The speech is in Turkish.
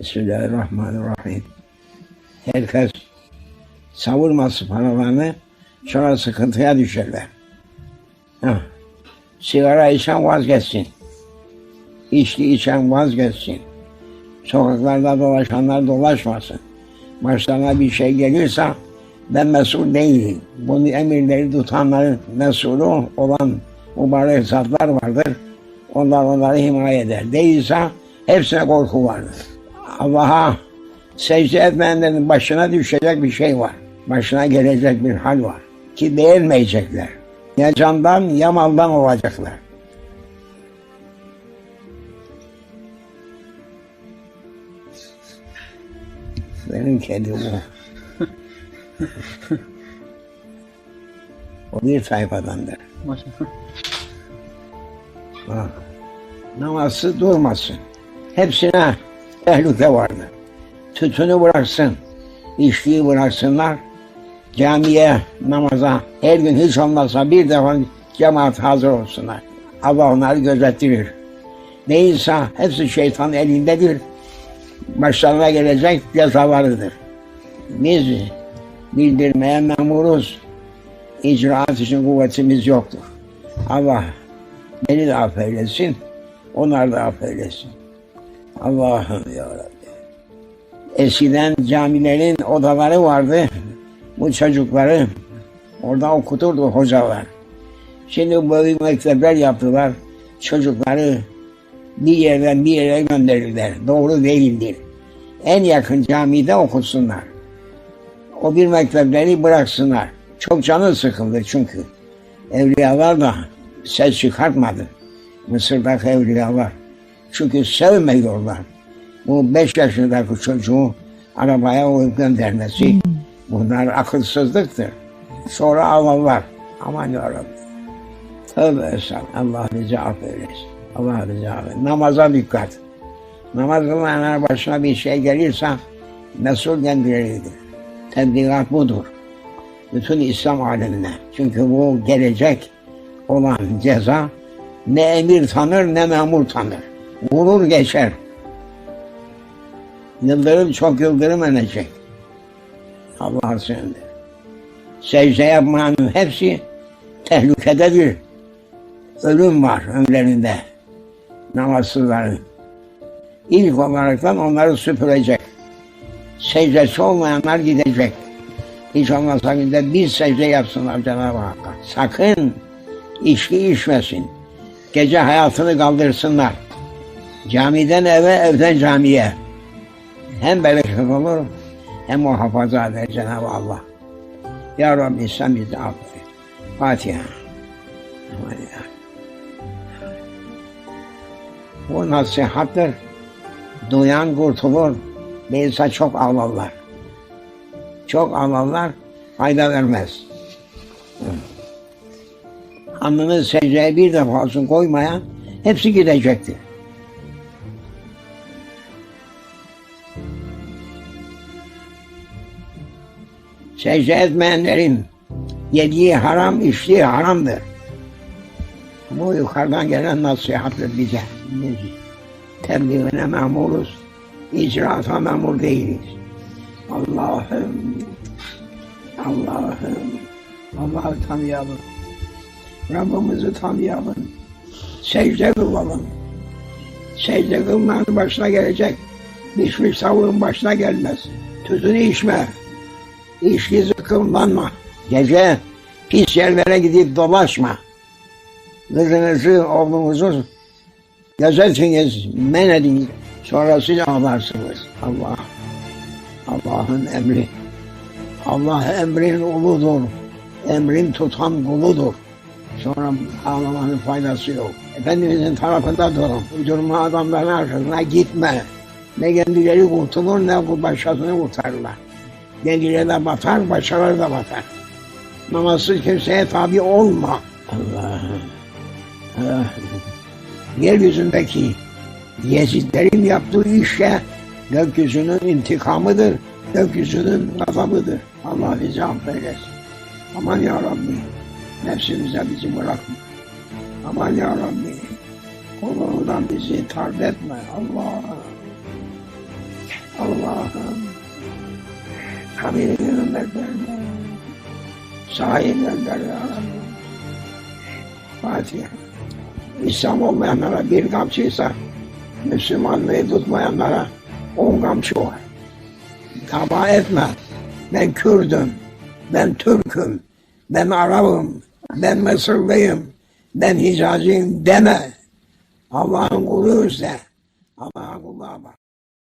Bismillahirrahmanirrahim. Herkes savurması paralarını sonra sıkıntıya düşerler. Ha. Sigara içen vazgeçsin. İçki içen vazgeçsin. Sokaklarda dolaşanlar dolaşmasın. Başlarına bir şey gelirse ben mesul değilim. Bunu emirleri tutanların mesulü olan mübarek zatlar vardır. Onlar onları himaye eder. Değilse hepsine korku vardır. Allah'a secde etmeyenlerin başına düşecek bir şey var. Başına gelecek bir hal var. Ki beğenmeyecekler. Ya candan ya maldan olacaklar. Benim kedi bu. o bir sayfadandır. Maşallah. Ha. Namazsız durmasın. Hepsine tehlike vardır. Tütünü bıraksın. içkiyi bıraksınlar. Camiye, namaza her gün hiç olmazsa bir defa cemaat hazır olsunlar. Allah onları gözettirir. Değilse hepsi şeytan elindedir. Başlarına gelecek cezalarıdır. Biz bildirmeye memuruz. İcraat için kuvvetimiz yoktur. Allah beni de affeylesin, onlar da affeylesin. Allah'ım ya Rabbi. Eskiden camilerin odaları vardı. Bu çocukları orada okuturdu hocalar. Şimdi böyle mektepler yaptılar. Çocukları bir yerden bir yere gönderirler. Doğru değildir. En yakın camide okusunlar. O bir mektepleri bıraksınlar. Çok canı sıkıldı çünkü. Evliyalar da ses çıkartmadı. Mısır'daki evliyalar. Çünkü sevmiyorlar. Bu beş yaşındaki çocuğu arabaya koyup göndermesi bunlar akılsızlıktır. Sonra ağlarlar. Aman yarabbim. Tövbe estağfurullah. Allah bizi affeylesin. Allah bizi affeylesin. Namaza dikkat. Namaz kılanlar başına bir şey gelirse mesul kendileridir. Tebliğat budur. Bütün İslam alemine. Çünkü bu gelecek olan ceza ne emir tanır ne memur tanır. Vurur geçer. Yıldırım çok yıldırım inecek. Allah'a sığındır. Secde yapmanın hepsi tehlikededir. Ölüm var önlerinde. Namazsızların. İlk olaraktan onları süpürecek. Secdesi olmayanlar gidecek. Hiç olmazsa günde bir secde yapsınlar Cenab-ı Hakk'a. Sakın içki içmesin. Gece hayatını kaldırsınlar. Camiden eve, evden camiye. Hem bereket olur hem muhafaza eder Cenab-ı Allah. Ya Rabbi sen bizi affet. Fatiha. Bu nasihattır. Duyan kurtulur. Değilse çok ağlarlar. Çok ağlarlar, fayda vermez. Alnını secdeye bir defa olsun koymayan hepsi gidecektir. Secde etmeyenlerin yediği haram, içtiği haramdır. Bu yukarıdan gelen nasihattır bize. Biz tebliğine memuruz, icraata memur değiliz. Allah'ım, Allah'ım, Allah'ı tanıyalım. Rabbimizi tanıyalım. Secde kılalım. Secde kılmanın başına gelecek. Pişmiş tavuğun başına gelmez. Tütünü içme. İçki zıkkımlanma. Gece pis yerlere gidip dolaşma. Kızınızı, oğlunuzu gözetiniz, men edin. Sonra siz ağlarsınız. Allah. Allah'ın emri. Allah emrin uludur. Emrin tutan kuludur. Sonra ağlamanın faydası yok. Efendimizin tarafında durun. Uydurma adamların arkasına gitme. Ne kendileri kurtulur ne başkasını kurtarırlar. Kendileri de batar, başkaları da batar. Namazsız kimseye tabi olma. Allah'ım. Allah. Yeryüzündeki Yezidlerin yaptığı işe gökyüzünün intikamıdır. Gökyüzünün gazabıdır. Allah bizi affeylesin. Aman ya Rabbi. Nefsimize bizi bırakma. Aman ya Rabbi. Kulluğundan bizi tard etme. Allah. Allah'ım Habibini gönderme. Sahip gönder ya Rabbi. Fatiha. İslam olmayanlara bir kamçıysa Müslümanlığı tutmayanlara on kamçı var. Kaba etme. Ben Kürdüm. Ben Türk'üm. Ben Arap'ım. Ben Mısırlıyım. Ben Hicaziyim deme. Allah'ın kuluyuz de. Allah'ın kulu bak.